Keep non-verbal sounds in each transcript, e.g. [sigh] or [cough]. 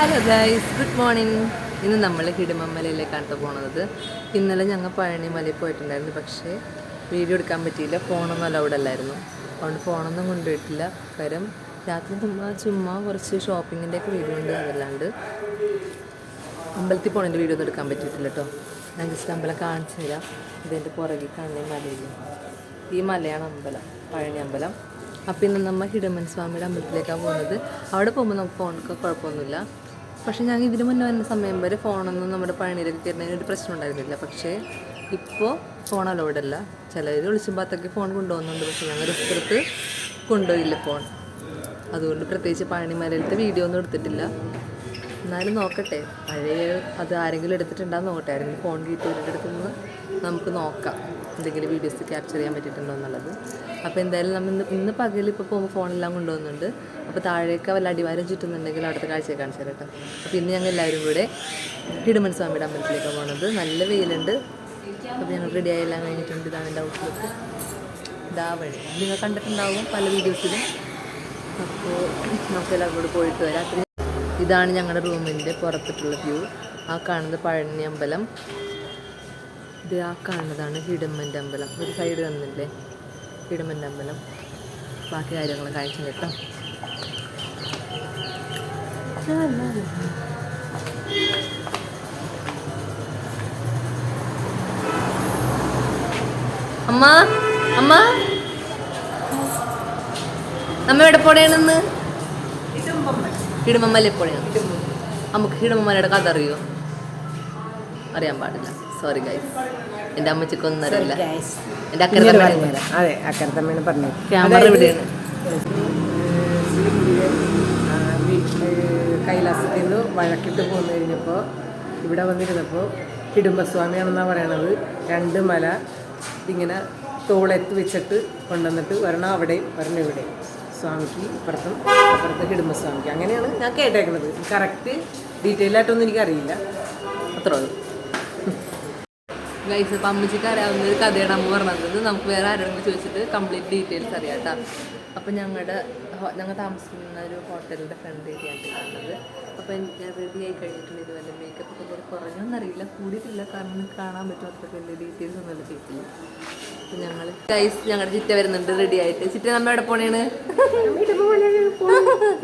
Hello guys good morning ഇന്ന് നമ്മൾ ഹിഡിമമ്മലയിലേക്കാണ് പോണത്. ഇന്നലെ ഞങ്ങൾ പഴനിമലയിൽ പോയിട്ടുണ്ടായിരുന്നു. പക്ഷേ വീഡിയോ എടുക്കാൻ പറ്റിയില്ല. ഫോണൊന്നും അലൗഡ് അല്ലായിരുന്നു. അതുകൊണ്ട് ഫോണൊന്നും കൊണ്ടുപോയിട്ടില്ല. പകരം രാത്രി ചുമ്മാ ചുമ്മാ കുറച്ച് ഷോപ്പിങ്ങിന്റെ ഒക്കെ വീഡിയോ ഉണ്ട് അതല്ലാണ്ട് അമ്പലത്തിൽ പോണതിന്റെ വീഡിയോ ഒന്നും എടുക്കാൻ പറ്റിയിട്ടില്ല കേട്ടോ. ഞാൻ ജസ്റ്റ് അമ്പലം കാണിച്ചു തരാം. ഇതിന്റെ പുറകിൽ കാണുന്ന മലയിൽ ഈ മലയാണ് അമ്പലം. പഴനി അമ്പലം. അപ്പം ഇന്ന് നമ്മൾ ഹിഡമൻ സ്വാമിയുടെ അമ്പലത്തിലേക്കാണ് പോകുന്നത്. അവിടെ പോകുമ്പോൾ നമുക്ക് ഫോണൊക്കെ കുഴപ്പമൊന്നുമില്ല. പക്ഷേ ഞങ്ങൾ ഇതിന് മുന്നേ വരുന്ന സമയം വരെ ഫോണൊന്നും നമ്മുടെ പഴനിയിലേക്ക് തരുന്നതിന് ഒരു പ്രശ്നം ഉണ്ടായിരുന്നില്ല. പക്ഷേ ഇപ്പോൾ ഫോൺ അലൗഡ് അല്ല. ചിലർ വിളിച്ചുമ്പോഴത്തേക്ക് ഫോൺ കൊണ്ടുപോകുന്നുണ്ട്. പക്ഷേ ഞങ്ങൾ റിസ്ക് എടുത്ത് കൊണ്ടുപോയില്ല ഫോൺ. അതുകൊണ്ട് പ്രത്യേകിച്ച് പഴനിമലയിലത്തെ വീഡിയോ ഒന്നും എടുത്തിട്ടില്ല. എന്നാലും നോക്കട്ടെ. പഴയ അത് ആരെങ്കിലും എടുത്തിട്ടുണ്ടാകും നോക്കട്ടെ. ആരെങ്കിലും ഫോൺ കിട്ടിയവരുടെ അടുത്ത് നിന്ന് നമുക്ക് നോക്കാം. എന്തെങ്കിലും വീഡിയോസ് ക്യാപ്ചർ ചെയ്യാൻ പറ്റിയിട്ടുണ്ടോ എന്നുള്ളത്. അപ്പോൾ എന്തായാലും നമ്മൾ ഇന്ന് ഇന്ന് പകൽ ഇപ്പോൾ പോകുമ്പോൾ ഫോണെല്ലാം കൊണ്ടുപോകുന്നുണ്ട് അപ്പോൾ താഴേക്ക് വല്ല അടിവാരം ചുറ്റുന്നുണ്ടെങ്കിൽ അവിടുത്തെ കാഴ്ചയെ കാണിച്ചു കേട്ടോ. അപ്പോൾ ഇന്ന് ഞങ്ങൾ എല്ലാവരും കൂടെ ഹിടുമൻ സ്വാമിയുടെ അമ്പലത്തിലേക്ക് പോകുന്നത് നല്ല വെയിലുണ്ട്. അപ്പോൾ ഞങ്ങൾ റെഡി ആയെല്ലാം കഴിഞ്ഞിട്ടുണ്ട്. ഇതാണ് എന്റെ ഔട്ട്ലുക്ക് ഇതാ വഴി. നിങ്ങൾ കണ്ടിട്ടുണ്ടാവും പല വീഡിയോസിലും അപ്പോൾ നമുക്കെല്ലാം കൂടെ പോയിട്ട് വരാം. ഇതാണ് ഞങ്ങളുടെ റൂമിന്റെ പുറത്തിട്ടുള്ള വ്യൂ. ആ കാണുന്നത് പഴനി അമ്പലം. ഇത് ആ കാണുന്നതാണ് ഹിഡമ്മന്റെ അമ്പലം. ഒരു സൈഡ് തന്നില്ലേ ഹിഡമ്മന്റെ അമ്പലം. ബാക്കി കാര്യങ്ങൾ കാണിച്ചു കേട്ടോ. അമ്മ അമ്മ. അമ്മ എവിടെ പോണേണെന്ന് ഹിഡമമ്മല എപ്പോഴാണ് നമുക്ക് ഹിഡമമ്മലയുടെ കഥ അറിയോ? അറിയാൻ പാടില്ല. സോറി ഗൈസ് എന്റെ അമ്മച്ചിക്കൊന്നും അറിയില്ല എന്റെ അക്കരെ പറഞ്ഞുതരാം. അതെ അക്കരത്തമ്മേനെ പറഞ്ഞു. ക്യാമറ ഇവിടെയാണ് കൈലാസത്തിൽ നിന്ന് വഴക്കിട്ട് പോന്നു കഴിഞ്ഞപ്പോൾ ഇവിടെ വന്നിരുന്നപ്പോൾ ഹിഡുംബസ്വാമിയാണെന്നാണ് പറയണത്. രണ്ട് മല ഇങ്ങനെ തോളെത്ത് വെച്ചിട്ട് കൊണ്ടുവന്നിട്ട് വരണം അവിടെയും വരണം ഇവിടെയും. സ്വാമിക്ക് ഇപ്പുറത്തും അപ്പുറത്ത് കിടുംബസ്വാമിക്ക്. അങ്ങനെയാണ് ഞാൻ കേട്ടേക്കുന്നത്. കറക്റ്റ് ഡീറ്റെയിൽ ആയിട്ടൊന്നും എനിക്കറിയില്ല. അത്രേ ഉള്ളൂ. ഗൈസ് ഇപ്പം അമ്മച്ചിക്ക് അറിയാവുന്ന ഒരു കഥയാണ് അമ്മ പറഞ്ഞത്. നമുക്ക് വേറെ ആരോടെങ്കിലും ചോദിച്ചിട്ട് കംപ്ലീറ്റ് ഡീറ്റെയിൽസ് അറിയാം കേട്ടോ. അപ്പം ഞങ്ങളുടെ ഞങ്ങൾ താമസിക്കുന്ന ഒരു ഹോട്ടലിന്റെ ഫ്രണ്ട് ഏരിയയാണ് കാണുന്നത്. അപ്പോൾ എനിക്ക് റെഡി ആയി കഴിഞ്ഞിട്ടുണ്ട് ഇതുവരെ മേക്കപ്പ് ഒക്കെ കുറഞ്ഞൊന്നറിയില്ല. കൂടിയിട്ടില്ല. കാരണം കാണാൻ പറ്റും. അത്ര വലിയ ഡീറ്റെയിൽസ് ഒന്നും കേട്ടില്ല. ഞങ്ങൾ ഗൈസ് ഞങ്ങളുടെ ചിറ്റ വരുന്നുണ്ട് റെഡി ആയിട്ട്. ചിറ്റ നമ്മൾ എവിടെ പോണേണ്?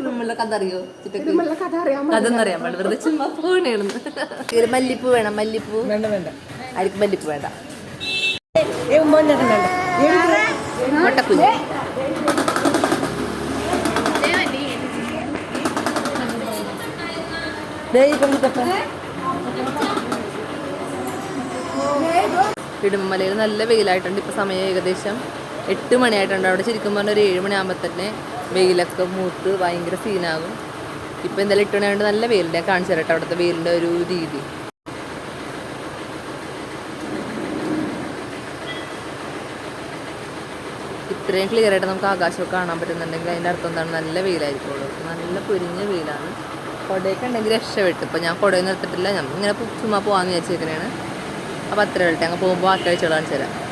നമ്മളുടെ കഥ അറിയോ ചിറ്റക്ക് കഥ ഒന്നറിയാൻ പാടില്ല. വെറുതെ ചുമ്മാ പോണേണ്. മല്ലിപ്പൂ വേണം മല്ലിപ്പൂ. വേണ്ട മല്ലിപ്പൂ വേണ്ട. മുട്ടക്കുഞ്ഞ് ഇടുമലയിൽ നല്ല വെയിലായിട്ടുണ്ട്. ഇപ്പോൾ സമയം ഏകദേശം എട്ട് മണിയായിട്ടുണ്ട്. അവിടെ ശരിക്കും പറഞ്ഞാൽ ഒരു ഏഴ് മണിയാകുമ്പോൾ തന്നെ വെയിലൊക്കെ മൂത്ത് ഭയങ്കര സീനാകും. ഇപ്പോൾ എന്തായാലും എട്ട് മണിയായതുകൊണ്ട് നല്ല ഞാൻ കാണിച്ചു തരട്ടെ അവിടുത്തെ വെയിലിന്റെ ഒരു രീതി. ഇത്രയും ക്ലിയർ ആയിട്ട് നമുക്ക് ആകാശമൊക്കെ കാണാൻ പറ്റുന്നുണ്ടെങ്കിൽ അതിന്റെ അർത്ഥം എന്താണ്? നല്ല വെയിലായിരിക്കുള്ളൂ നല്ല പൊരിഞ്ഞ വെയിലാണ്. കുടയൊക്കെ ഉണ്ടെങ്കിൽ രക്ഷപ്പെട്ടു. ഇപ്പോൾ ഞാൻ കുടയൊന്നും എടുത്തിട്ടില്ല. ഞാൻ ഇങ്ങനെ ചുമ്മാ പോകാമെന്ന് വിചാരിച്ചിരിക്കണേണ് അപ്പോൾ അത്രേ ഉള്ളൂ. അങ്ങ് പോകുമ്പോൾ ആ കഴിച്ചോളാം തരാം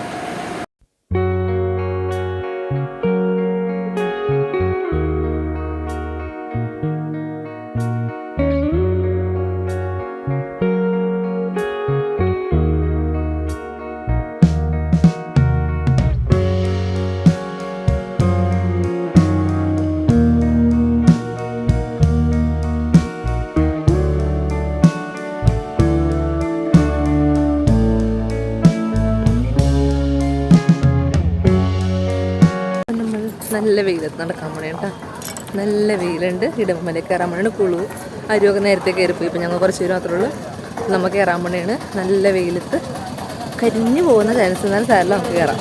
നടക്കാൻ പോണേ കേട്ടോ നല്ല വെയിലുണ്ട്. ഇടമല കയറാൻ പോണേണ്. കുളു. അരിയൊക്കെ നേരത്തെ കയറിപ്പോയി. ഇപ്പം ഞങ്ങൾ കുറച്ച് പേര് മാത്രമേ ഉള്ളൂ. നമുക്ക് കയറാൻ പോണേണ്. നല്ല വെയിലത്ത് കരിഞ്ഞു പോകുന്ന ചാൻസ് എന്നാലും സാറിൽ നമുക്ക് കയറാം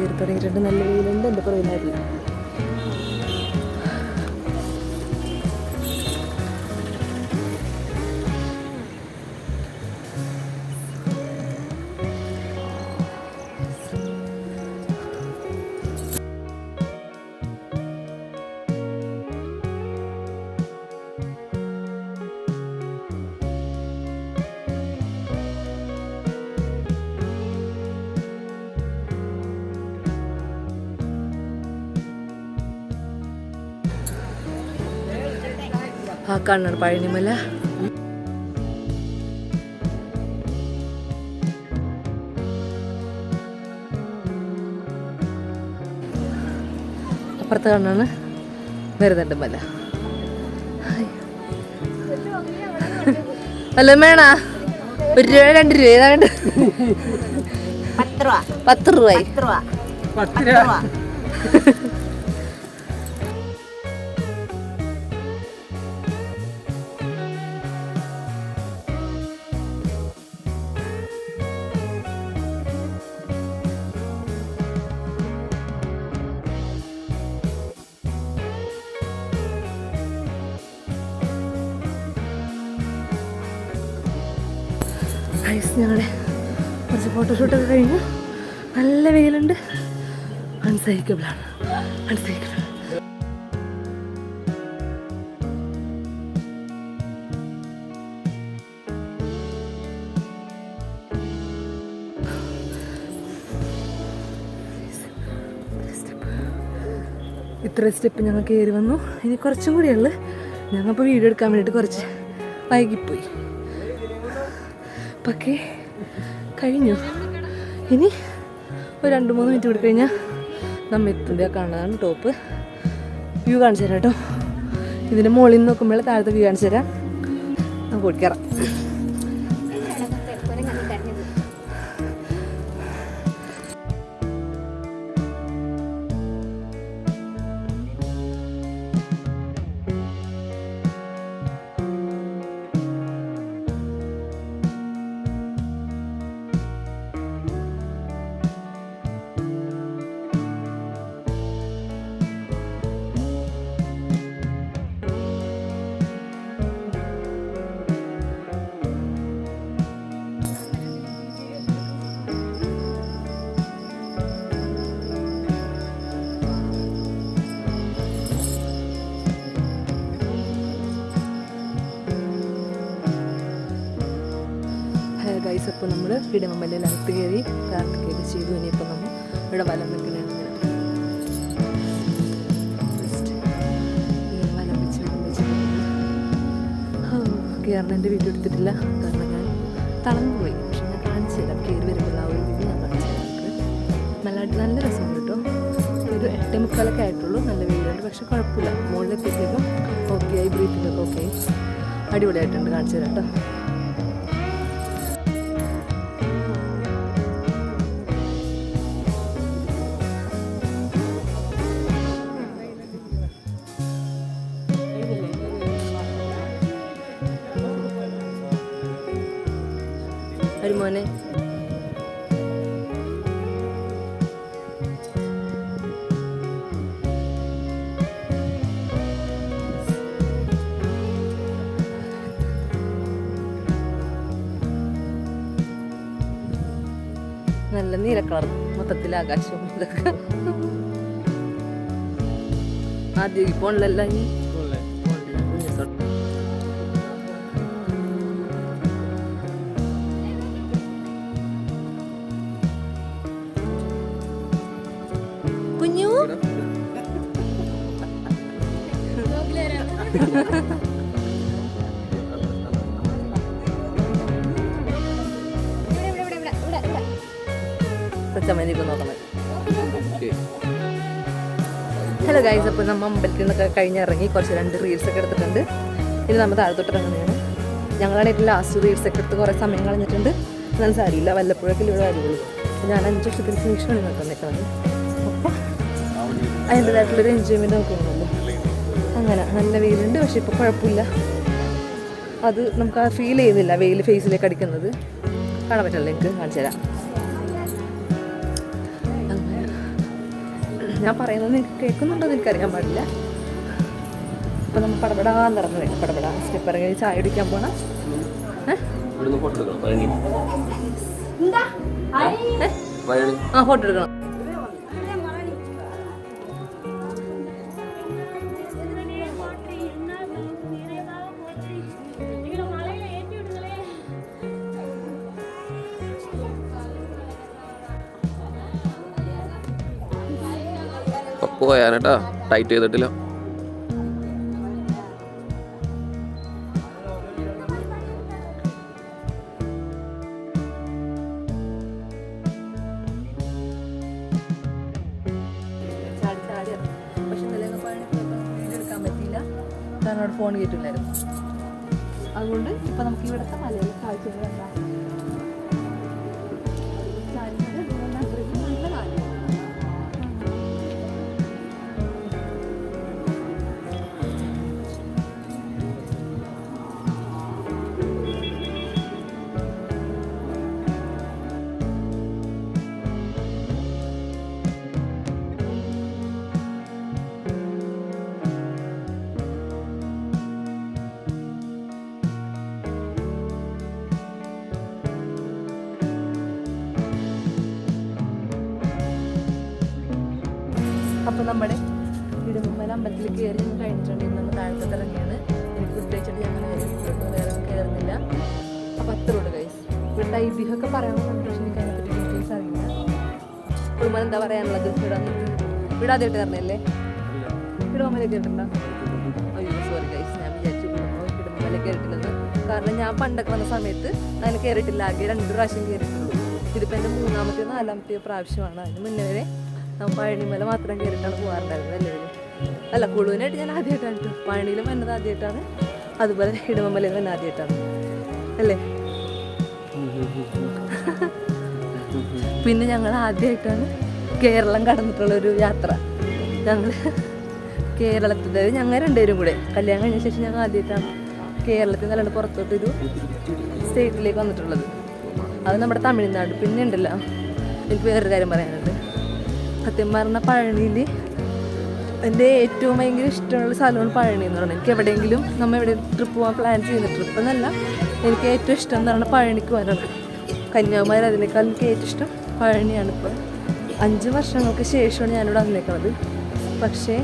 കയറി തുടങ്ങിയിട്ടുണ്ട് നല്ല വെയിലുണ്ട് എന്റെ പുറകിലായില്ല ആ കാണാണ് പഴനിമല. അപ്പുറത്ത് കാണാണ് വരുന്നുണ്ട് മല. അല്ല മേണ? ഒരു രൂപ രണ്ട് രൂപ ഏതാ വേണ്ട പത്ത് രൂപ. പത്ത് രൂപ. പത്ത് രൂപ. അൺസഹിക്കബിളാണ് അൺസഹിക്കബിൾ ഇത്ര സ്റ്റെപ്പ് ഞങ്ങൾ കയറി വന്നു. ഇനി കുറച്ചും കൂടിയുള്ളു ഞങ്ങളിപ്പോൾ വീഡിയോ എടുക്കാൻ വേണ്ടിയിട്ട് കുറച്ച് വൈകിപ്പോയി. പക്ഷേ കഴിഞ്ഞു? ഇനി ഒരു രണ്ട് മൂന്ന് മിനിറ്റ് കൂടി കഴിഞ്ഞാൽ നമ്മ എത്തുന്നത് കാണാനാണ് ടോപ്പ് വ്യൂ കാണിച്ചു തരാം കേട്ടോ. ഇതിന്റെ മുകളിൽ നിന്ന് നോക്കുമ്പോൾ താഴത്തെ വ്യൂ കാണിച്ചു തരാം. നമുക്ക് ഓടിക്കറാം. അപ്പോൾ നമ്മൾ ഇടമമ്മലിൽ അകത്ത് കയറി പ്രാർത്ഥിക്കുകയൊക്കെ ചെയ്തു. ഇനിയിപ്പോൾ നമ്മൾ ഇവിടെ വലം വെക്കണേ വെച്ച് കയറണന്റെ വീഡിയോ എടുത്തിട്ടില്ല. കാരണം ഞാൻ തളർന്നു പോയി. പക്ഷെ ഞാൻ കാണിച്ചില്ല കയറി വരുമ്പോൾ ആ ഒരു വീഡിയോ ഞാൻ കാണിച്ചു നല്ലതായിട്ട് നല്ല രസമുണ്ട് കേട്ടോ. ഒരു എട്ടേ മുക്കാലൊക്കെ ആയിട്ടുള്ളൂ. നല്ല വീടുണ്ട് പക്ഷെ കുഴപ്പമില്ല. മുകളിലെത്തിയപ്പോൾ ഓക്കെ ആയി. ബ്രീത്തിങ്ങൊക്കെ ഓക്കെ ആയി. അടിപൊളിയായിട്ടുണ്ട്. കാണിച്ചു തരാം കേട്ടോ. ഒരു മോനെ. നല്ല നീല കളർ മൊത്തത്തിൽ ആകാശവും ഇതൊക്കെ. ആദ്യം ഈ ഫോണിലല്ല ഈ ഹലോ ഗൈസ് അപ്പോൾ നമ്മൾ അമ്പലത്തിൽ നിന്നൊക്കെ കഴിഞ്ഞിറങ്ങി കുറച്ച് രണ്ട് റീൽസ് ഒക്കെ എടുത്തിട്ടുണ്ട്. ഇനി നമ്മൾ താഴത്തോട്ട് ഇറങ്ങുന്നതാണ് ഞങ്ങളാണ് ഏറ്റവും ലാസ്റ്റ് റീൽസ് ഒക്കെ എടുത്ത് കുറേ സമയം കളഞ്ഞിട്ടുണ്ട്. എന്നാലും സാരിയില്ല വല്ലപ്പോഴൊക്കെ ഇവിടെ വരുള്ളൂ. ഞാൻ അഞ്ച് വർഷത്തിന് ശേഷമാണ് നിങ്ങൾക്ക് നിൽക്കുന്നത് അപ്പോൾ അതിന്റെതായിട്ടുള്ളൊരു എൻജോയ്മെന്റ് നോക്കുന്നുള്ളൂ അങ്ങനെ നല്ല വെയിലുണ്ട് പക്ഷെ ഇപ്പോൾ കുഴപ്പമില്ല. അത് നമുക്ക് ആ ഫീൽ ചെയ്യുന്നില്ല വെയിൽ ഫേസിലേക്ക് അടിക്കുന്നത്. കാണാൻ പറ്റില്ല എനിക്ക് കാണിച്ചു തരാം ഞാൻ പറയുന്നത് നിങ്ങൾക്ക് കേൾക്കുന്നുണ്ടോ എന്ന് എനിക്കറിയാൻ പാടില്ല. അപ്പം നമ്മൾ പടപടാൻ നടന്നു വരും. പടപടാ. സ്റ്റെപ്പ് ഇറങ്ങി ചായ കുടിക്കാൻ പോണം. ആ ഫോട്ടോ എടുക്കണം. പപ്പ് പോയാനട്ടാ. ടൈറ്റ് ചെയ്തിട്ടില്ല. അപ്പോൾ നമ്മുടെ ഇടുമ്പല അമ്പലത്തിൽ കയറി ഞാൻ കഴിഞ്ഞിട്ടുണ്ട്. നമ്മൾ താഴത്തെ ഇറങ്ങിയാണ്. എനിക്ക് പ്രത്യേകിച്ചിട്ട് ഞങ്ങൾ വേറെ കയറുന്നില്ല. അപ്പോൾ ഉള്ളു കൈസ് ഇവിടുത്തെ ഐതിഹ്യമൊക്കെ പറയാനുണ്ട് പക്ഷേ എനിക്ക് അതിനെപ്പറ്റി ഡീറ്റെയിൽസ് അറിയില്ല. കുടുംബം എന്താ പറയാനുള്ളത്? ഇവിടെ ഇവിടെ ആദ്യമായിട്ട് കയറുന്നല്ലേ ഇടുമ്പല കയറിയിട്ടുണ്ടോ? അയ്യോ സോറി കൈസ് ഞാൻ വിചാരിച്ചു കുടുംബം ഇടുമ്പല കയറിയിട്ടില്ലെന്ന്. കാരണം ഞാൻ പണ്ടൊക്കെ വന്ന സമയത്ത് അതിന് കയറിയിട്ടില്ല. ആകെ രണ്ട് പ്രാവശ്യം കയറിയിട്ടുള്ളൂ. ഇതിപ്പോൾ എന്റെ മൂന്നാമത്തെയോ നാലാമത്തെയോ പ്രാവശ്യമാണ്. അതിന് മുന്നേ വരെ പഴനിമല മാത്രം കയറിയിട്ടാണ് പോകാറുണ്ടായിരുന്നത് അല്ലേ അല്ല കുളുവിനായിട്ട് ഞാൻ ആദ്യമായിട്ടാണ് കേട്ടോ. പഴനിയിലും വന്നത് ആദ്യമായിട്ടാണ്. അതുപോലെ ഇടുമലയിലും വന്നത് ആദ്യമായിട്ടാണ്. അല്ലേ? പിന്നെ ഞങ്ങൾ ആദ്യമായിട്ടാണ് കേരളം കടന്നിട്ടുള്ളൊരു യാത്ര. ഞങ്ങൾ കേരളത്തിൽ ഞങ്ങൾ രണ്ടുപേരും കൂടെ. കല്യാണം കഴിഞ്ഞ ശേഷം ഞങ്ങൾ ആദ്യമായിട്ടാണ് കേരളത്തിൽ നിന്നല്ലാണ്ട് പുറത്തോട്ടൊരു സ്റ്റേറ്റിലേക്ക് വന്നിട്ടുള്ളത്. അത് നമ്മുടെ തമിഴ്നാട്. പിന്നെ ഉണ്ടല്ലോ. എനിക്ക് വേറൊരു കാര്യം പറയാനുണ്ട് സത്യം പറഞ്ഞ പഴനിയിൽ എന്റെ ഏറ്റവും ഭയങ്കര ഇഷ്ടമുള്ള സ്ഥലമാണ് പഴനി എന്ന് പറയുന്നത് എനിക്ക് എവിടെയെങ്കിലും നമ്മൾ എവിടെ ട്രിപ്പ് പോകാൻ പ്ലാൻ ചെയ്യുന്ന ട്രിപ്പ് എന്നല്ല എനിക്ക് ഏറ്റവും ഇഷ്ടം എന്ന് പറയുന്നത് പഴനിക്ക് വരണം കന്യാകുമാരി അതിനേക്കാൾ എനിക്ക് ഏറ്റവും ഇഷ്ടം പഴനിയാണ് ഇപ്പോൾ. അഞ്ച് വർഷങ്ങൾക്ക് ശേഷമാണ് ഞാനിവിടെ വന്നേക്കുന്നത് പക്ഷേ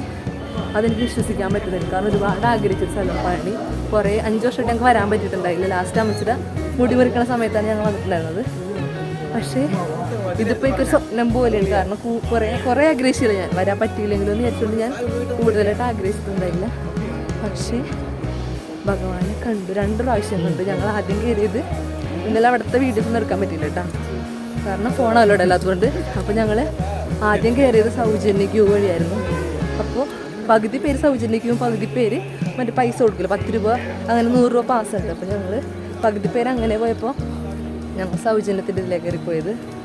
അതെനിക്ക് വിശ്വസിക്കാൻ പറ്റുന്നില്ല. കാരണം ഒരുപാട് ആഗ്രഹിച്ച സ്ഥലം പഴനി. കുറേ അഞ്ച് വർഷമായിട്ട് ഞങ്ങൾക്ക് വരാൻ പറ്റിയിട്ടുണ്ടായില്ല. ലാസ്റ്റ് അമ്മച്ചിയുടെ മുടി മുറിക്കുന്ന സമയത്താണ് ഞങ്ങൾ വന്നിട്ടുണ്ടായിരുന്നത്. പക്ഷേ ഇതിപ്പോൾ എനിക്കൊരു സ്വപ്നം പോലെയാണ് കാരണം കുറേ കുറേ ആഗ്രഹിച്ചില്ല ഞാൻ. വരാൻ പറ്റിയില്ലെങ്കിലും എന്ന് വിചാരിച്ചുകൊണ്ട് ഞാൻ കൂടുതലായിട്ട് ആഗ്രഹിച്ചിട്ടുണ്ടായില്ല. പക്ഷേ ഭഗവാനെ കണ്ടു. രണ്ട് പ്രാവശ്യം കണ്ടു. ഞങ്ങൾ ആദ്യം കയറിയത് ഇന്നലെ അവിടുത്തെ വീഡിയോസ് ഒന്നും എടുക്കാൻ പറ്റിയില്ല കേട്ടോ. കാരണം ഫോൺ അലോഡ് അല്ലാത്തതുകൊണ്ട്. അപ്പോൾ ഞങ്ങൾ ആദ്യം കയറിയത് സൗജന്യ ക്യൂ വഴിയായിരുന്നു. അപ്പോൾ പകുതി പേര് സൗജന്യ ക്യൂ പകുതി പേര് മറ്റേ പൈസ കൊടുക്കില്ല. പത്ത് രൂപ അങ്ങനെ നൂറ് രൂപ പാസ് ഉണ്ട്. അപ്പോൾ ഞങ്ങൾ പകുതി പേര് അങ്ങനെ പോയപ്പോൾ ഞങ്ങൾ സൗജന്യത്തിന്റെ ഇതിലേക്ക് കയറി പോയത്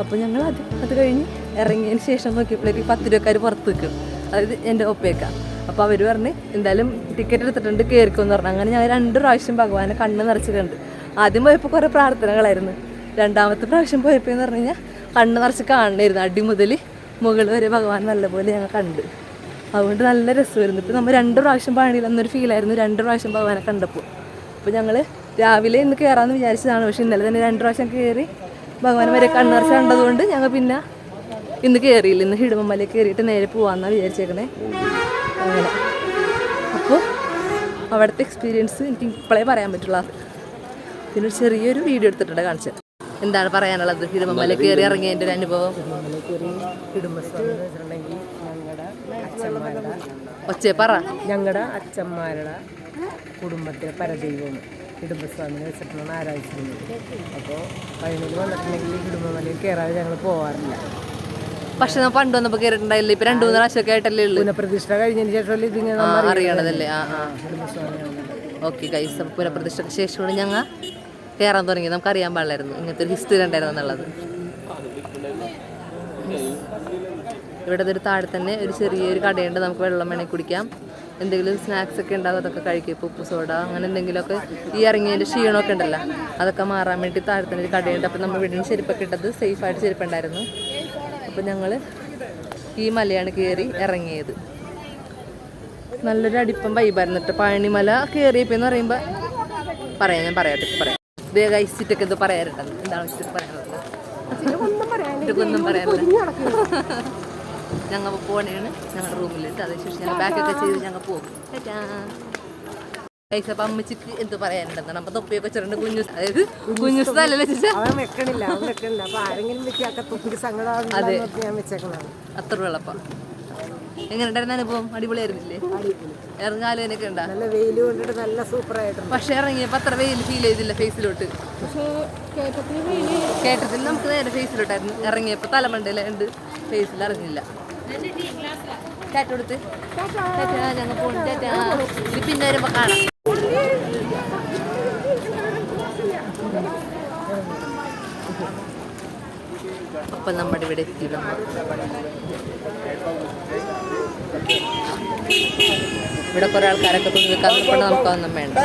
അപ്പോൾ ഞങ്ങൾ അത് അത് കഴിഞ്ഞ് ഇറങ്ങിയതിന് ശേഷം നോക്കിയപ്പോഴേക്ക് പത്ത് രൂപക്കാർ പുറത്ത് നിൽക്കും. അതായത് എന്റെ ഒപ്പേക്ക അപ്പോൾ അവർ പറഞ്ഞ് എന്തായാലും ടിക്കറ്റ് എടുത്തിട്ടുണ്ട് കയറിക്കുമെന്ന് പറഞ്ഞു. അങ്ങനെ ഞാൻ രണ്ട് പ്രാവശ്യം ഭഗവാനെ കണ്ണ് നിറച്ച് കണ്ട്. ആദ്യം പോയപ്പോൾ കുറേ പ്രാർത്ഥനകളായിരുന്നു. രണ്ടാമത്തെ പ്രാവശ്യം പോയപ്പോൾ എന്ന് പറഞ്ഞു കഴിഞ്ഞാൽ കണ്ണ് നിറച്ച് കാണണമായിരുന്നു അടി മുതൽ മുകൾ വരെ ഭഗവാൻ നല്ലപോലെ ഞങ്ങൾ കണ്ട്. അതുകൊണ്ട് നല്ല രസമായിരുന്നു. ഇപ്പം നമ്മൾ രണ്ട് പ്രാവശ്യം പാണിയിൽ എന്നൊരു ഫീലായിരുന്നു രണ്ട് പ്രാവശ്യം ഭഗവാനെ കണ്ടപ്പോൾ അപ്പോൾ ഞങ്ങൾ രാവിലെ ഇന്ന് കയറാമെന്ന് വിചാരിച്ചതാണ്. പക്ഷേ ഇന്നലെ തന്നെ രണ്ട് പ്രാവശ്യം കയറി ഭഗവാൻ വരെ കണ്ണറച്ച് കണ്ടതുകൊണ്ട് ഞങ്ങൾ പിന്നെ ഇന്ന് കയറിയില്ല ഇന്ന് ഹിടുമല കയറിയിട്ട് നേരെ പോവാന്നാണ് വിചാരിച്ചേക്കണേ. അങ്ങനെ. അപ്പോൾ അവിടുത്തെ എക്സ്പീരിയൻസ് എനിക്ക് ഇപ്പോഴേ പറയാൻ പറ്റുള്ള. പിന്നെ ചെറിയൊരു വീഡിയോ എടുത്തിട്ടുണ്ട് കാണിച്ചത് എന്താണ് പറയാനുള്ളത്? ഹിടുമല കയറി ഇറങ്ങിയതിന്റെ ഒരു അനുഭവം? ഒച്ച പറ. ഞങ്ങളുടെ അച്ഛന്മാരുടെ കുടുംബത്തിലെ പരദൈവമാണ്. കുടുംബസ്വാമിനെ വെച്ചിട്ടാണ് ആരാധിച്ചിരുന്നത്. അപ്പോൾ പഴനിയിൽ വന്നിട്ടുണ്ടെങ്കിൽ കുടുംബമലയിൽ കയറാതെ ഞങ്ങൾ പോകാറില്ല പക്ഷെ നമ്മൾ പണ്ട് വന്നപ്പോൾ കയറിയിട്ടുണ്ടായില്ല ഇപ്പൊ രണ്ടു മൂന്ന് പ്രാവശ്യമൊക്കെ ആയിട്ടല്ലേ ഉള്ളൂ. പുനഃപ്രതിഷ്ഠ കഴിഞ്ഞതിന് ശേഷം ഇതിങ്ങനെ അറിയണതല്ലേ? ആ ആ. ഓക്കെ ഗൈസ് അപ്പോൾ പുനഃപ്രതിഷ്ഠയ്ക്ക് ശേഷമാണ് ഞങ്ങൾ കയറാൻ തുടങ്ങി. നമുക്ക് അറിയാൻ പാടില്ലായിരുന്നു. ഇങ്ങനത്തെ ഒരു ഹിസ്റ്ററി ഉണ്ടായിരുന്നു എന്നുള്ളത്. ഇവിടെ ഒരു താഴെ തന്നെ ഒരു ചെറിയൊരു കടയുണ്ട്. നമുക്ക് വെള്ളം വേണമെങ്കിൽ കുടിക്കാം. എന്തെങ്കിലും സ്നാക്സ് ഒക്കെ ഉണ്ടാകും അതൊക്കെ കഴിക്കും. ഉപ്പ് സോഡ അങ്ങനെ എന്തെങ്കിലുമൊക്കെ ഈ ഇറങ്ങിയതിന്റെ ക്ഷീണമൊക്കെ ഉണ്ടല്ലോ. അതൊക്കെ മാറാൻ വേണ്ടി താഴെ തന്നെ ഒരു കടയുണ്ട്. അപ്പോൾ നമ്മൾ വീടിന് ചെരുപ്പൊക്കെ ഇട്ടത് സേഫായിട്ട് ചെരുപ്പുണ്ടായിരുന്നു. അപ്പോൾ ഞങ്ങൾ ഈ മലയാണ് കയറി ഇറങ്ങിയത്. നല്ലൊരു അടിപ്പം വൈബായിരുന്നു കേട്ടോ. പഴനിമല കയറിയപ്പോൾ എന്ന് പറയുമ്പോൾ പറയാം ഞാൻ പറയാട്ടെ ഇപ്പൊ പറയാം. ഇതേ കഴിച്ചിട്ടൊക്കെ ഇത് പറയാറുണ്ടല്ലോ എന്താണ് ഇച്ചിട്ട് പറയാനുള്ളത് ഒന്നും പറയാനില്ല. ഞങ്ങൾ പോകണേണ് ഞങ്ങളുടെ റൂമിലിട്ട്. അതിനുശേഷം ഞങ്ങൾ ബാക്കൊക്കെ ചെയ്ത് ഞങ്ങൾ പോകും. പൈസ അപ്പം അമ്മച്ചിക്ക് എന്ത് പറയാനുണ്ടെന്നാണ് നമ്മൾ തൊപ്പിയൊക്കെ വെച്ചിട്ടുണ്ട് കുഞ്ഞു അതായത് കുഞ്ഞു സ്ഥലമല്ലേ ചേച്ചാ? അതെ. എനിക്ക് അത്ര വെള്ളപ്പം. എങ്ങനെ ഉണ്ടായിരുന്ന അനുഭവം? അടിപൊളിയായിരുന്നില്ലേ? ഇറങ്ങാലോനൊക്കെ ഉണ്ടാ? നല്ല വെയിൽ കൊണ്ടിട്ട് നല്ല സൂപ്പറായിട്ടുണ്ട്. പക്ഷെ ഇറങ്ങിയപ്പോൾ അത്ര വെയിൽ ഫീൽ ചെയ്തില്ല ഫേസിലോട്ട് കേട്ടത്തിൽ നമുക്ക് നേരെ ഫേസിലോട്ടായിരുന്നു ഇറങ്ങിയപ്പോൾ തലമണ്ടയിലുണ്ട് ഫേസിൽ അറിഞ്ഞില്ല ടാറ്റ കൊടുത്ത്. ഞങ്ങൾ പോണു. പിന്നെ വരുമ്പോ കാണാം. അപ്പൊ നമ്മുടെ ഇവിടെ എത്തി ഇവിടെ കുറെ ആൾക്കാരൊക്കെ തുണി വെക്കാൻ നമുക്കൊന്നും വേണ്ട.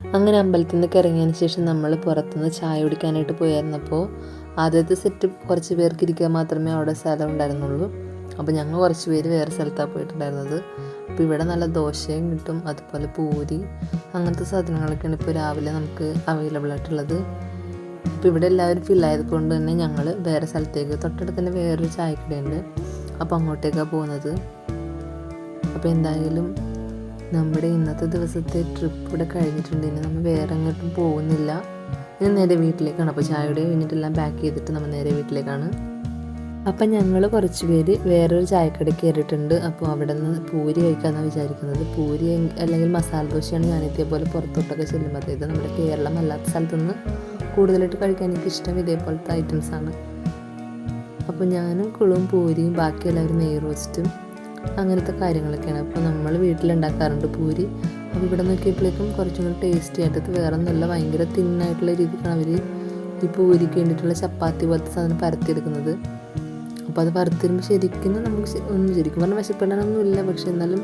അങ്ങനെ അമ്പലത്തിൽ നിന്ന് ഇറങ്ങിയതിന് ശേഷം നമ്മൾ പുറത്തുനിന്ന് ചായ കുടിക്കാനായിട്ട് പോയായിരുന്നപ്പോൾ ആദ്യത്തെ സെറ്റ് കുറച്ച് പേർക്ക് ഇരിക്കാൻ മാത്രമേ അവിടെ സ്ഥലം ഉണ്ടായിരുന്നുള്ളൂ. അപ്പോൾ ഞങ്ങൾ കുറച്ച് പേര് വേറെ സ്ഥലത്താണ് പോയിട്ടുണ്ടായിരുന്നത്. അപ്പോൾ ഇവിടെ നല്ല ദോശയും കിട്ടും അതുപോലെ പൂരി അങ്ങനത്തെ സാധനങ്ങളൊക്കെയാണ് ഇപ്പോൾ രാവിലെ നമുക്ക് അവൈലബിൾ ആയിട്ടുള്ളത്. അപ്പോൾ ഇവിടെ എല്ലാവരും ഫില്ലായതുകൊണ്ട് തന്നെ ഞങ്ങൾ വേറെ സ്ഥലത്തേക്ക് തൊട്ടടുത്ത് തന്നെ വേറൊരു ചായക്കടയുണ്ട്. അപ്പോൾ അങ്ങോട്ടേക്കാണ് പോകുന്നത്. അപ്പോൾ എന്തായാലും നമ്മുടെ ഇന്നത്തെ ദിവസത്തെ ട്രിപ്പ് ഇവിടെ കഴിഞ്ഞിട്ടുണ്ട്. ഇനി നമ്മൾ വേറെ എങ്ങോട്ടും പോകുന്നില്ല. ഇനി നേരെ വീട്ടിലേക്കാണ്. അപ്പോൾ ചായയുടെ കഴിഞ്ഞിട്ടെല്ലാം പാക്ക് ചെയ്തിട്ട് നമ്മൾ നേരെ വീട്ടിലേക്കാണ്. അപ്പം ഞങ്ങൾ കുറച്ച് പേര് വേറൊരു ചായക്കട കയറിയിട്ടുണ്ട്. അപ്പോൾ അവിടെ നിന്ന് പൂരി കഴിക്കാമെന്നാണ് വിചാരിക്കുന്നത്. പൂരി അല്ലെങ്കിൽ മസാല ദോശയാണ് ഞാൻ ഇതേപോലെ പുറത്തോട്ടൊക്കെ ചെല്ലുമ്പോൾ അതായത് നമ്മുടെ കേരളം അല്ലാത്ത സ്ഥലത്തു നിന്ന് കൂടുതലായിട്ട് കഴിക്കാൻ എനിക്ക് ഇഷ്ടം ഇതേപോലത്തെ ഐറ്റംസാണ് അപ്പോൾ ഞാനും കുളും പൂരിയും ബാക്കി എല്ലാവരും നെയ് റോസ്റ്റും അങ്ങനത്തെ കാര്യങ്ങളൊക്കെയാണ്. അപ്പോൾ നമ്മൾ വീട്ടിലുണ്ടാക്കാറുണ്ട് പൂരി. അപ്പോൾ ഇവിടെ നോക്കിയപ്പോഴേക്കും കുറച്ചും കൂടി ടേസ്റ്റി ആയിട്ട് വേറെ ഒന്നുമല്ല ഭയങ്കര തിന്നായിട്ടുള്ള രീതിക്കാണ് അവർ ഈ പൂരിക്ക് വേണ്ടിയിട്ടുള്ള ചപ്പാത്തി പോലത്തെ സാധനം പരത്തിയെടുക്കുന്നത്. അപ്പോൾ അത് പരത്തിരുമ്പോൾ ശരിക്കും നമുക്ക് ഒന്നും ശരിക്കും പറഞ്ഞാൽ വിശപ്പെടാനൊന്നുമില്ല പക്ഷെ എന്നാലും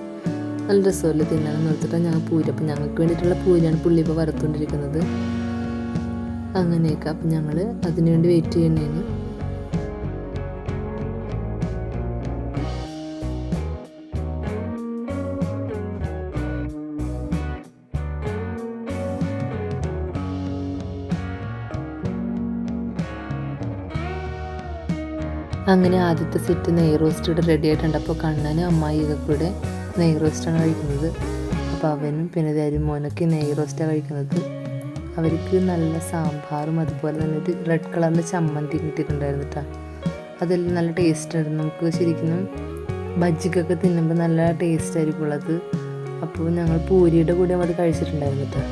നല്ല രസമല്ലേ തിന്നാനെന്ന് ഓർത്തിട്ടാണ് ഞങ്ങൾ പൂരി. അപ്പോൾ ഞങ്ങൾക്ക് വേണ്ടിയിട്ടുള്ള പൂരിയാണ് പുള്ളി ഇപ്പോൾ വരത്തുകൊണ്ടിരിക്കുന്നത് അങ്ങനെയൊക്കെ. അപ്പം ഞങ്ങൾ അതിനുവേണ്ടി വെയിറ്റ് ചെയ്യുന്നതിന് അങ്ങനെ ആദ്യത്തെ സെറ്റ് നെയ് റോസ്റ്റ് ഇവിടെ റെഡി ആയിട്ടുണ്ട്. അപ്പോൾ കണ്ണനും അമ്മായിയൊക്കെ കൂടെ നെയ് റോസ്റ്റാണ് കഴിക്കുന്നത്. അപ്പോൾ അവനും പിന്നെ ദാരും മോനൊക്കെ നെയ് റോസ്റ്റാണ് കഴിക്കുന്നത്. അവർക്ക് നല്ല സാമ്പാറും അതുപോലെ തന്നെ ഒരു റെഡ് കളറിന്റെ ചമ്മന്തി കിട്ടിയിട്ടുണ്ടായിരുന്നു കേട്ടോ അതെല്ലാം നല്ല ടേസ്റ്റ് ആയിരുന്നു. നമുക്ക് ശരിക്കും ബജ്ജിക്കൊക്കെ തിന്നുമ്പോൾ നല്ല ടേസ്റ്റ് ആയിരിക്കും ഉള്ളത്. അപ്പോൾ ഞങ്ങൾ പൂരിയുടെ കൂടെ അത് കഴിച്ചിട്ടുണ്ടായിരുന്നു കേട്ടോ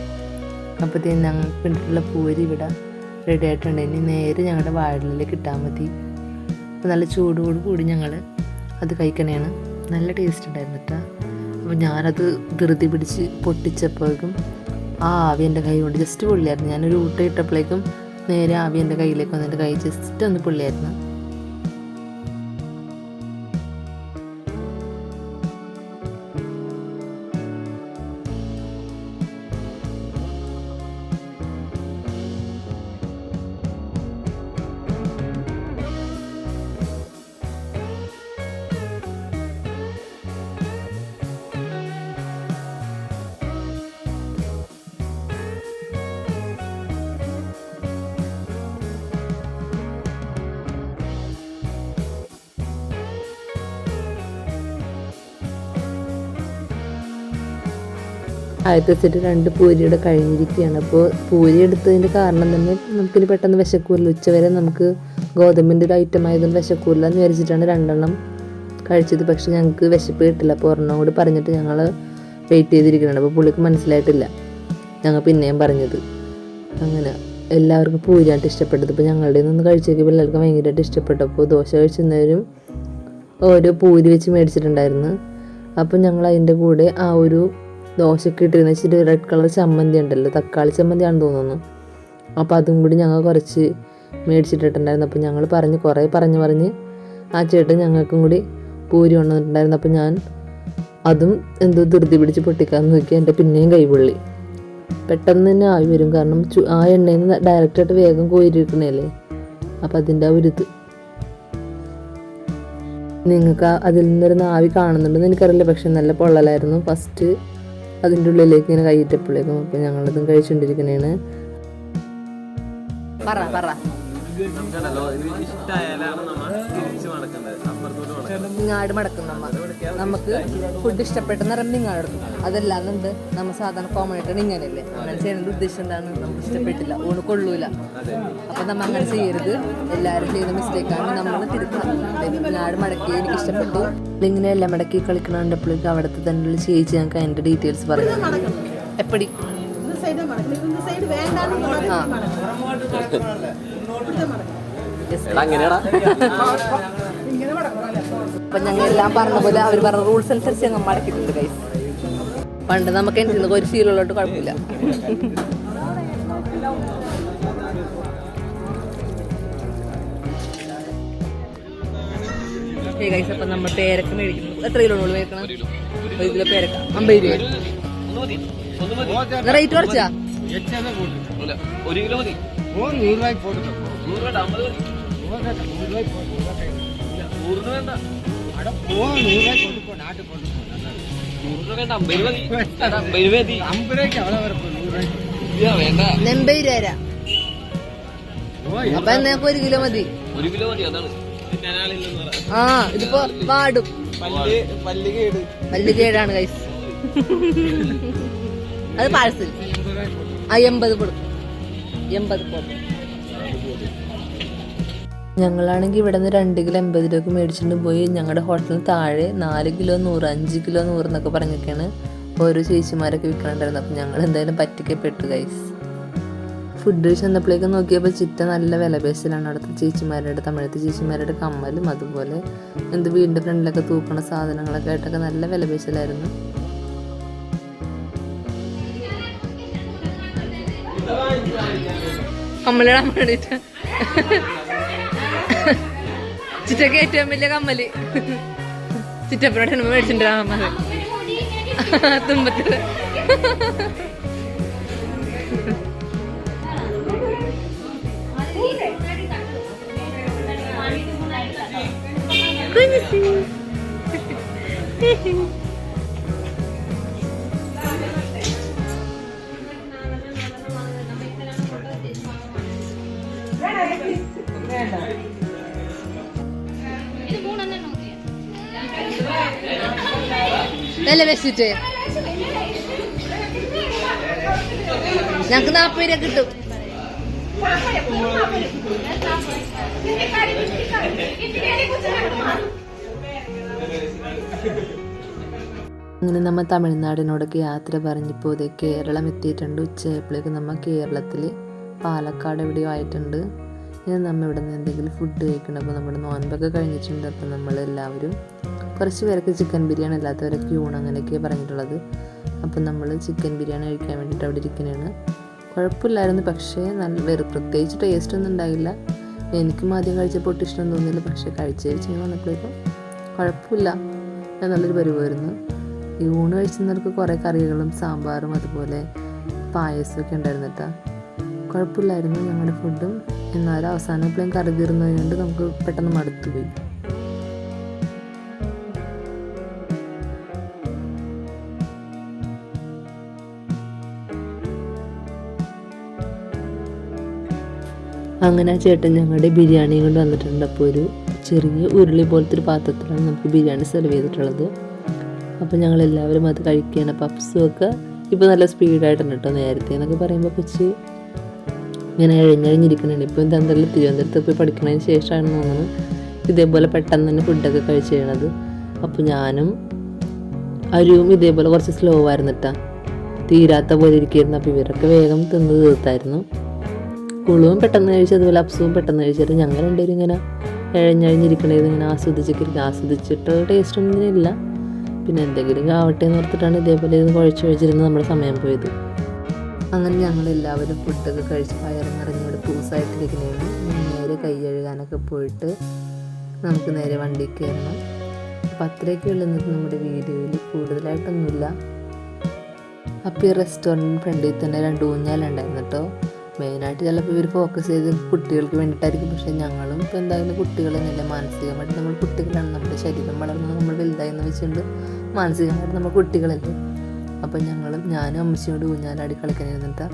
അപ്പോൾ ഞങ്ങൾക്ക് വേണ്ടിയിട്ടുള്ള പൂരി ഇവിടെ റെഡി ആയിട്ടുണ്ട്. ഇനി നേരെ ഞങ്ങളുടെ വാഴലിലേക്ക് ഇട്ടാൽ മതി. അപ്പോൾ നല്ല ചൂടോട് കൂടി ഞങ്ങൾ അത് കഴിക്കണേണ്. നല്ല ടേസ്റ്റ് ഉണ്ടായിരുന്നു കേട്ടോ അപ്പോൾ ഞാനത് ധൃതി പിടിച്ച് പൊട്ടിച്ചപ്പോഴേക്കും ആ ആവി എന്റെ കൈ കൊണ്ട് ജസ്റ്റ് പൊള്ളിയായിരുന്നു. ഞാനൊരു ഊട്ട ഇട്ടപ്പോഴേക്കും നേരെ ആവി എന്റെ കയ്യിലേക്ക് വന്നിട്ട് കൈ ജസ്റ്റ് ഒന്ന് പൊള്ളിയായിരുന്നു. ആദ്യത്തെ സെറ്റ് രണ്ട് പൂരിയുടെ കഴിഞ്ഞിരിക്കുകയാണ്. അപ്പോൾ പൂരി എടുത്തതിന്റെ കാരണം തന്നെ നമുക്കിനി പെട്ടെന്ന് വിശക്കൂല ഉച്ചവരെ നമുക്ക് ഗോതമ്പിന്റെ ഒരു ഐറ്റം ആയതുകൊണ്ട് വിശക്കൂല എന്ന് വിചാരിച്ചിട്ടാണ് രണ്ടെണ്ണം കഴിച്ചത്. പക്ഷെ ഞങ്ങൾക്ക് വിശപ്പ് കിട്ടില്ല. അപ്പോൾ ഒരെണ്ണം കൂടി പറഞ്ഞിട്ട് ഞങ്ങൾ വെയിറ്റ് ചെയ്തിരിക്കുന്നുണ്ട്. അപ്പോൾ പുള്ളിക്ക് മനസ്സിലായിട്ടില്ല. ഞങ്ങൾ പിന്നെയും പറഞ്ഞത്. അങ്ങനെ എല്ലാവർക്കും പൂരിയായിട്ട് ഇഷ്ടപ്പെട്ടത്. ഇപ്പോൾ ഞങ്ങളുടെ നിന്ന് കഴിച്ചേക്ക് പിള്ളേർക്ക് ഭയങ്കരമായിട്ട് ഇഷ്ടപ്പെട്ടു. അപ്പോൾ ദോശ കഴിച്ചിരുന്നവരും ഓരോ പൂരി വെച്ച് മേടിച്ചിട്ടുണ്ടായിരുന്നു. അപ്പം ഞങ്ങൾ അതിന്റെ കൂടെ ആ ഒരു ദോശക്ക് ഇട്ടിരുന്ന വെച്ചിട്ട് റെഡ് കളർ ചമ്മന്തി ഉണ്ടല്ലോ തക്കാളി ചമ്മന്തിയാണെന്ന് തോന്നുന്നു. അപ്പോൾ അതും കൂടി ഞങ്ങൾ കുറച്ച് മേടിച്ചിട്ടിട്ടുണ്ടായിരുന്നു. അപ്പോൾ ഞങ്ങൾ പറഞ്ഞ് കുറേ പറഞ്ഞ് പറഞ്ഞ് ആ ചേട്ടൻ ഞങ്ങൾക്കും കൂടി പൂരി കൊണ്ടുവന്നിട്ടുണ്ടായിരുന്നു. അപ്പോൾ ഞാൻ അതും എന്തോ ധൃതി പിടിച്ച് പൊട്ടിക്കാൻ നോക്കി എന്റെ പിന്നെയും കൈപൊള്ളി. പെട്ടെന്ന് തന്നെ ആയി വരും. കാരണം ആ എണ്ണയിൽ നിന്ന് ഡയറക്റ്റായിട്ട് വേഗം കോരിയിരിക്കണേലേ അപ്പം അതിന്റെ ആ ഒരു ഇത്. നിങ്ങൾക്ക് അതിൽ നിന്നൊരു നാവി കാണുന്നുണ്ടെന്ന് എനിക്കറിയില്ല. പക്ഷെ നല്ല പൊള്ളലായിരുന്നു. ഫസ്റ്റ് അതിന്റെ ഉള്ളിലേക്ക് ഇങ്ങനെ കൈയിട്ടപ്പോഴേക്കും അപ്പം ഞങ്ങളതും കഴിച്ചുകൊണ്ടിരിക്കണേണ് പറ പറ. ഇഷ്ടമായാലാണ് നമ്മൾ തിരിച്ചു നിങ്ങാട് മടക്കുന്ന നമുക്ക് ഫുഡ് ഇഷ്ടപ്പെട്ടെന്ന് പറയുമ്പോൾ നിങ്ങാട് എടുക്കും. അതല്ലാന്നുണ്ട് നമ്മൾ സാധാരണ കോമൺ ആയിട്ടാണ് ഇങ്ങനെയല്ലേ? അങ്ങനെ ചെയ്യുന്നത് ഉദ്ദേശം എന്താണ്? നമുക്ക് ഇഷ്ടപ്പെട്ടില്ല ഊണ് കൊള്ളൂല. അപ്പൊ നമ്മൾ അങ്ങനെ ചെയ്യരുത്. എല്ലാവരും ചെയ്യുന്ന മിസ്റ്റേക്കാണ് നമ്മൾ തിരുത്തണം. ഞാട് മടക്കി എനിക്ക് ഇഷ്ടപ്പെട്ടു ഇങ്ങനെ എല്ലാം മടക്കി കളിക്കണ കണ്ടപ്പോഴേക്കും അവിടുത്തെ തന്നെ ഒരു ചേച്ചി ഞങ്ങൾക്ക് അതിന്റെ ഡീറ്റെയിൽസ് പറഞ്ഞു എപ്പടി? ആ. അങ്ങനെയാടാ. അപ്പം ഞങ്ങൾ എല്ലാം പറഞ്ഞ പോലെ അവർ പറഞ്ഞ റൂൾസ് അനുസരിച്ച് ഞങ്ങൾ മടക്കിയിട്ടുണ്ട് കൈസ് പണ്ട് നമുക്ക് എനിക്ക് ഒരു ശീലമുള്ളോട്ട് കുഴപ്പമില്ല. കൈസ് അപ്പം നമ്മൾ പേരക്ക മേടിക്കുന്നു. എത്ര കിലോ ഉള്ളു മേടിക്കണം? ഒരു കിലോ പേരക്ക. അമ്പത് രൂപ റേറ്റ് കുറച്ചാ? ഒരു കിലോ മതി. നൂറ് രൂപ വേണ്ട, എൺപത് രൂപ തരാം. അപ്പൊ എന്നൊക്കെ ഒരു കിലോ മതി. ഒരു കിലോ മതി അതാണ്. ആ ഇതിപ്പോ വാടും. പല്ല് പല്ല് കേട് വലിയ കേടാണ് കൈസ് അത് പാഴ്സൽ. ആ എൺപത് കൊടുക്കും. എൺപത് കൊടുക്കും. ഞങ്ങളാണെങ്കിൽ ഇവിടെ നിന്ന് രണ്ട് കിലോ എൺപത് രൂപയ്ക്ക് മേടിച്ചിട്ട് പോയി. ഞങ്ങളുടെ ഹോട്ടലിന് താഴെ നാല് കിലോ നൂറ് അഞ്ച് കിലോ നൂറ് എന്നൊക്കെ പറഞ്ഞൊക്കെയാണ് ഓരോ ചേച്ചിമാരൊക്കെ വിൽക്കണുണ്ടായിരുന്നത് അപ്പം ഞങ്ങൾ എന്തായാലും പറ്റിക്കപ്പെട്ടു ഗൈസ് ഫുഡ് ചെന്നപ്പോഴേക്ക് നോക്കിയപ്പോൾ ചിറ്റ നല്ല വില പേശലാണ്. അവിടുത്തെ ചേച്ചിമാരുടെ തമിഴത്തെ ചേച്ചിമാരുടെ കമ്മലും അതുപോലെ എന്ത് വീടിന്റെ ഫ്രണ്ടിലൊക്കെ തൂക്കണ സാധനങ്ങളൊക്കെ ആയിട്ടൊക്കെ നല്ല വില പേശലായിരുന്നു. വേണ്ടിട്ട് [laughs] ചിറ്റക്ക് ഏറ്റവും വലിയ കമ്മൽ. ചിറ്റപ്പനോട് മേടിച്ചിട്ടുണ്ടാ കമ്മൽ. [laughs] തുമ്പത്ത്. വില [laughs] വെച്ചിട്ട് ഞങ്ങക്ക് നാപ്പത് രൂപ കിട്ടും. അങ്ങനെ നമ്മൾ തമിഴ്നാടിനോടൊക്കെ യാത്ര പറഞ്ഞപ്പോൾ ഇത് കേരളം എത്തിയിട്ടുണ്ട്. ഉച്ചയപ്പോഴേക്ക് നമ്മൾ കേരളത്തിൽ പാലക്കാട് എവിടെയോ ആയിട്ടുണ്ട്. ഇനി നമ്മൾ ഇവിടെ നിന്ന് എന്തെങ്കിലും ഫുഡ് കഴിക്കണം അപ്പോൾ നമ്മുടെ നോൻപൊക്കെ കഴിഞ്ഞിട്ടുണ്ട്. അപ്പോൾ നമ്മൾ എല്ലാവരും കുറച്ച് പേരൊക്കെ ചിക്കൻ ബിരിയാണി അല്ലാത്തവരൊക്കെ ഊണ് അങ്ങനെയൊക്കെ പറഞ്ഞിട്ടുള്ളത്. അപ്പോൾ നമ്മൾ ചിക്കൻ ബിരിയാണി കഴിക്കാൻ വേണ്ടിയിട്ട് അവിടെ ഇരിക്കുന്നതാണ് കുഴപ്പമില്ലായിരുന്നു. പക്ഷേ നല്ല വേറെ പ്രത്യേകിച്ച് ടേസ്റ്റ് ഒന്നും ഉണ്ടായില്ല. എനിക്കും ആദ്യം കഴിച്ചപ്പോൾ ഒട്ടും ഇഷ്ടം തോന്നിയില്ല. പക്ഷേ കഴിച്ച് കഴിച്ച് വന്നപ്പോഴേക്കും കുഴപ്പമില്ല നല്ലൊരു പരിവായിരുന്നു ഈ ഊണ് കഴിച്ചവർക്ക് കുറേ കറികളും സാമ്പാറും അതുപോലെ പായസമൊക്കെ ഉണ്ടായിരുന്നു കേട്ടോ. കുഴപ്പമില്ലായിരുന്നു ഞങ്ങളുടെ ഫുഡും എന്നാലും അവസാനം എപ്പോഴും കറി തീർന്നതുകൊണ്ട് നമുക്ക് പെട്ടെന്ന് മടുത്തു പോയി. അങ്ങനെ ആ ചേട്ടൻ ഞങ്ങളുടെ ബിരിയാണി കൊണ്ട് വന്നിട്ടുണ്ട്. അപ്പോൾ ഒരു ചെറിയ ഉരുളി പോലത്തെ ഒരു പാത്രത്തിലാണ് നമുക്ക് ബിരിയാണി സെർവ് ചെയ്തിട്ടുള്ളത്. അപ്പോൾ ഞങ്ങൾ എല്ലാവരും അത് കഴിക്കുകയാണ്. പപ്സും ഒക്കെ ഇപ്പോൾ നല്ല സ്പീഡായിട്ടുണ്ട് കേട്ടോ നേരത്തെ എന്നൊക്കെ പറയുമ്പോൾ കൊച്ച്. ഇങ്ങനെ എഴുന്നഴിഞ്ഞിരിക്കുന്നുണ്ട് ഇപ്പോൾ എന്തായാലും തിരുവനന്തപുരത്ത് പോയി പഠിക്കുന്നതിന് ശേഷമാണ് തോന്നുന്നത് ഇതേപോലെ പെട്ടെന്ന് തന്നെ ഫുഡൊക്കെ കഴിച്ച് ചെയ്യണത് അപ്പോൾ ഞാനും അരുവും ഇതേപോലെ കുറച്ച് സ്ലോ ആയിരുന്നു തീരാത്ത പോലെ ഇരിക്കുന്നു അപ്പോൾ ഇവരൊക്കെ വേഗം തിന്ന് തീർത്തായിരുന്നു. കുളുവും പെട്ടെന്ന് കഴിച്ചു അതുപോലെ അപ്സുവും പെട്ടെന്ന് കഴിച്ചിട്ട് ഞങ്ങൾ രണ്ടുപേരും ഇങ്ങനെ എഴഞ്ഞഴിഞ്ഞിരിക്കണത് ഇങ്ങനെ ആസ്വദിച്ചിരിക്കും ആസ്വദിച്ചിട്ട് ടേസ്റ്റ് ഒന്നും ഇല്ല. പിന്നെ എന്തെങ്കിലും ആവട്ടെ എന്ന് ഓർത്തിട്ടാണ് ഇതേപോലെ ഇത് കുഴച്ച് കഴിച്ചിരുന്ന് നമ്മുടെ സമയം പോയത്. അങ്ങനെ ഞങ്ങൾ എല്ലാവരും ഫുഡൊക്കെ കഴിച്ച് വയറ് നിറഞ്ഞോട് പൂസായിട്ടിരിക്കുന്നതാണ്. നേരെ കൈ കഴുകാനൊക്കെ പോയിട്ട് നമുക്ക് നേരെ വണ്ടി കയറണം. അപ്പം അത്രയൊക്കെ ഉള്ളൂ ഇന്നത്തെ നമ്മുടെ വീഡിയോയിൽ. കൂടുതലായിട്ടൊന്നുമില്ല. അപ്പോൾ ഈ റെസ്റ്റോറന്റ് ഫ്രണ്ടിൽ തന്നെ രണ്ട് ഊഞ്ഞാലുണ്ടായിരുന്നു കേട്ടോ. മെയിനായിട്ട് ചിലപ്പോൾ ഇവർ ഫോക്കസ് ചെയ്ത് കുട്ടികൾക്ക് വേണ്ടിയിട്ടായിരിക്കും. പക്ഷേ ഞങ്ങളും ഇപ്പോൾ എന്തായാലും കുട്ടികളെന്നല്ല മാനസികമായിട്ട് നമ്മൾ കുട്ടികളാണ്. നമ്മുടെ ശരീരം വളർന്ന് നമ്മൾ വലുതായി എന്ന് വെച്ചുകൊണ്ട് മാനസികമായിട്ട് നമ്മൾ കുട്ടികളല്ലേ. അപ്പം ഞങ്ങളും ഞാനും അമ്മച്ചിയോട് ഊഞ്ഞാലാടി കളിക്കാനിരുന്നിട്ട്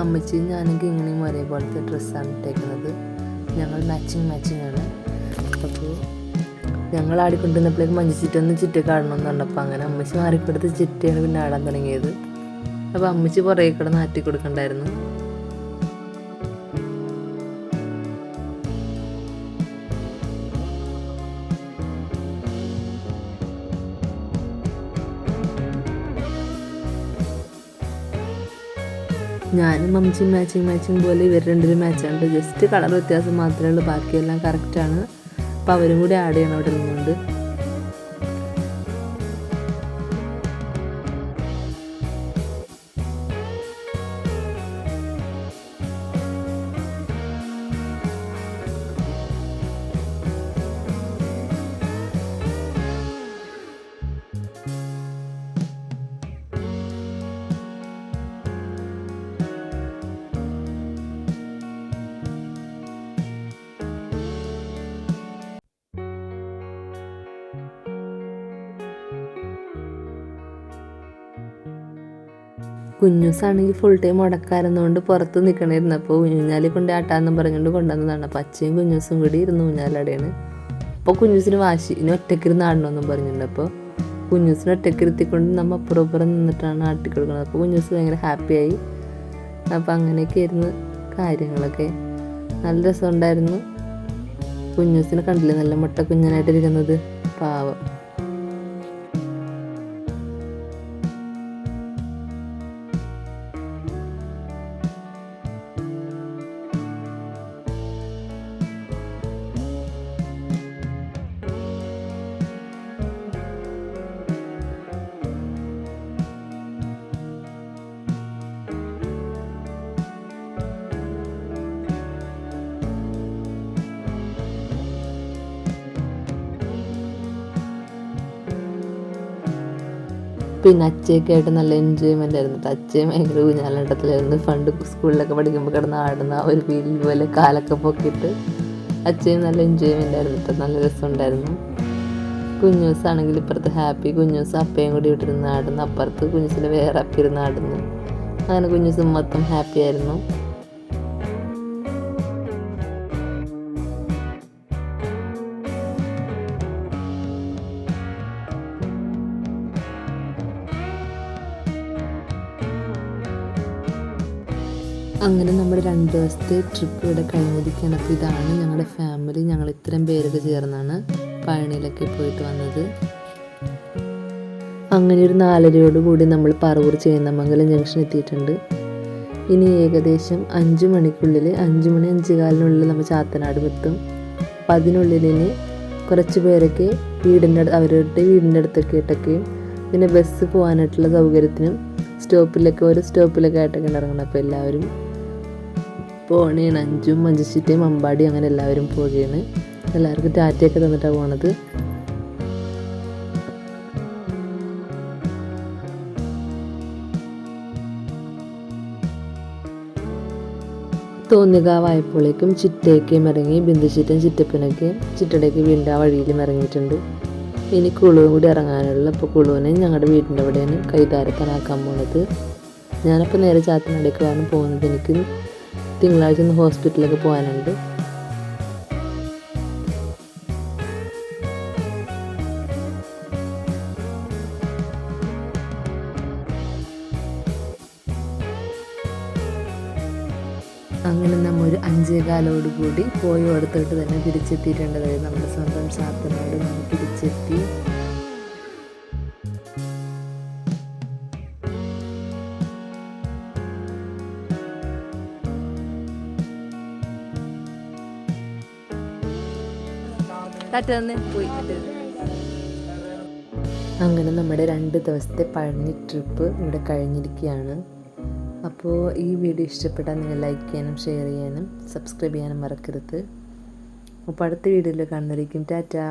അമ്മച്ചിയും ഞാനും ഇങ്ങനെയും ഒരേപോലത്തെ ഡ്രസ്സാണ് ഇട്ടേക്കുന്നത്. ഞങ്ങൾ മാച്ചിങ് മാച്ചിങ് ആണ്. അപ്പോൾ ഞങ്ങൾ ആടിക്കൊണ്ടിരുന്നപ്പോഴേക്കും മഞ്ഞ ചിറ്റൊന്ന് ചിറ്റ കാണണമെന്ന് കണ്ടപ്പോൾ അങ്ങനെ അമ്മച്ചി മാറിക്കൊടുത്ത് ചിറ്റയാണ് പിന്നെ ആടാൻ തുടങ്ങിയത്. അപ്പോൾ അമ്മച്ചി പുറകെ കൂടെ നാറ്റി കൊടുക്കണ്ടായിരുന്നു ഞാനും മമ്മിച്ചും മാച്ചിങ് മാച്ചിങ് പോലെ ഇവർ രണ്ടുപേരും മാച്ചാണ്ട് ജസ്റ്റ് കളർ വ്യത്യാസം മാത്രമേ ഉള്ളൂ. ബാക്കിയെല്ലാം കറക്റ്റാണ് അപ്പോൾ അവരും കൂടി ആഡ് ചെയ്യണം അവിടെ നിന്നുകൊണ്ട്. കുഞ്ഞൂസാണെങ്കിൽ ഫുൾ ടൈം മുടക്കാരുന്നതുകൊണ്ട് പുറത്ത് നിൽക്കണമായിരുന്നു അപ്പോൾ ഊഞ്ഞാലി കൊണ്ട് ആട്ടാന്നും പറഞ്ഞുകൊണ്ട് കൊണ്ടുവന്നതാണ്. അപ്പോൾ അച്ഛയും കുഞ്ഞൂസും കൂടി ഇരുന്ന് ഊഞ്ഞാലടയാണ് അപ്പോൾ കുഞ്ഞൂസിന് വാശി ഇനി ഒറ്റക്കിരുന്ന് ആടണമെന്നും പറഞ്ഞിട്ടുണ്ട്. അപ്പോൾ കുഞ്ഞൂസിന് ഒറ്റക്കിരുത്തിക്കൊണ്ട് നമ്മൾ അപ്പുറം അപ്പുറം നിന്നിട്ടാണ് ആട്ടി കൊടുക്കുന്നത്. അപ്പോൾ കുഞ്ഞൂസ് ഭയങ്കര ഹാപ്പിയായി അപ്പോൾ അങ്ങനെയൊക്കെ ആയിരുന്നു കാര്യങ്ങളൊക്കെ. നല്ല രസമുണ്ടായിരുന്നു. കുഞ്ഞൂസിനെ കണ്ടില്ലേ? നല്ല മുട്ട കുഞ്ഞനായിട്ടിരിക്കുന്നത് പാവം. പിന്നെ അച്ചയൊക്കെ ആയിട്ട് നല്ല എൻജോയ്മെന്റ് ആയിരുന്നു. അച്ഛയും ഭയങ്കര ഊഞ്ഞാലാട്ടത്തിലായിരുന്നു പണ്ട് സ്കൂളിലൊക്കെ പഠിക്കുമ്പോൾ കിടന്ന് ആടുന്ന ഒരു ഫീൽ പോലെ കാലൊക്കെ പൊക്കിയിട്ട് അച്ചയും നല്ല എൻജോയ്മെന്റ് ആയിരുന്നു കേട്ടോ നല്ല രസമുണ്ടായിരുന്നു. കുഞ്ഞൂസാണെങ്കിൽ ഇപ്പുറത്ത് ഹാപ്പി കുഞ്ഞൂസ് അപ്പയും കൂടി ഇട്ടിരുന്ന് ആടുന്നു. അപ്പുറത്ത് കുഞ്ഞൂസിൽ വേറെ അപ്പിരുന്ന് ആടുന്നു. അങ്ങനെ കുഞ്ഞൂസ് മൊത്തം ഹാപ്പി ആയിരുന്നു. അങ്ങനെ നമ്മുടെ രണ്ട് ദിവസത്തെ ട്രിപ്പ് ഇവിടെ കഴിഞ്ഞിരിക്കുകയാണ് അപ്പോൾ ഇതാണ് ഞങ്ങളുടെ ഫാമിലി ഞങ്ങൾ ഇത്രയും പേരൊക്കെ ചേർന്നാണ് പഴനിയിലൊക്കെ പോയിട്ട് വന്നത്. അങ്ങനെ ഒരു നാലരയോട് കൂടി നമ്മൾ പറവൂർ ചേന്നമംഗലം ജംഗ്ഷൻ എത്തിയിട്ടുണ്ട്. ഇനി ഏകദേശം അഞ്ച് മണിക്കുള്ളിൽ അഞ്ച് മണി അഞ്ച് കാലിനുള്ളിൽ നമ്മൾ ചാത്തനാട് എത്തും. അപ്പം അതിനുള്ളിൽ ഇനി കുറച്ച് പേരൊക്കെ വീടിന്റെ അടുത്ത് അവരുടെ വീടിന്റെ അടുത്തൊക്കെ ഇട്ടൊക്കെയും പിന്നെ ബസ് പോകാനായിട്ടുള്ള സൗകര്യത്തിനും സ്റ്റോപ്പിലൊക്കെ ഒരു സ്റ്റോപ്പിലൊക്കെ ആയിട്ടൊക്കെ ഇറങ്ങണം. അപ്പോൾ എല്ലാവരും പോണേണ് അഞ്ചും മഞ്ചുശ്ശിറ്റയും അമ്പാടി അങ്ങനെ എല്ലാവരും പോവുകയാണ്. എല്ലാവർക്കും ടാറ്റയൊക്കെ തന്നിട്ടാണ് പോണത്. തോന്നുകാവായപ്പോഴേക്കും ചിറ്റയൊക്കെയും ഇറങ്ങി ബിന്ദുചിറ്റൻ ചിറ്റപ്പനൊക്കെ ചിറ്റടയ്ക്ക് വീണ്ടും വഴിയിലും ഇറങ്ങിയിട്ടുണ്ട്. ഇനി കുളുവും കൂടി ഇറങ്ങാനുള്ള ഇപ്പോൾ കുളുവിനെ ഞങ്ങളുടെ വീടിന്റെ അവിടെയാണ് കൈതാരത്തനാക്കാൻ പോണത്. ഞാനപ്പോൾ നേരെ ചാത്തനടയ്ക്കാണ് പോകുന്നത് എനിക്ക് തിങ്കളാഴ്ച ഒന്ന് ഹോസ്പിറ്റലിലൊക്കെ പോകാനുണ്ട്. അങ്ങനെ നമ്മൾ ഒരു അഞ്ചേകാലോട് കൂടി പോയി അടുത്തോട്ട് തന്നെ തിരിച്ചെത്തിയിട്ടുണ്ട്. അതായത് നമ്മുടെ സ്വന്തം ശാസ്ത്രനോട് നമ്മൾ തിരിച്ചെത്തി. പോയി അങ്ങനെ നമ്മുടെ രണ്ട് ദിവസത്തെ പഴനി ട്രിപ്പ് ഇവിടെ കഴിഞ്ഞിരിക്കുകയാണ്. അപ്പോൾ ഈ വീഡിയോ ഇഷ്ടപ്പെട്ടാൽ നിങ്ങൾ ലൈക്ക് ചെയ്യാനും ഷെയർ ചെയ്യാനും സബ്സ്ക്രൈബ് ചെയ്യാനും മറക്കരുത്. അപ്പോൾ അടുത്ത വീഡിയോയിൽ കാണുന്നതായിരിക്കും. ടാറ്റാ.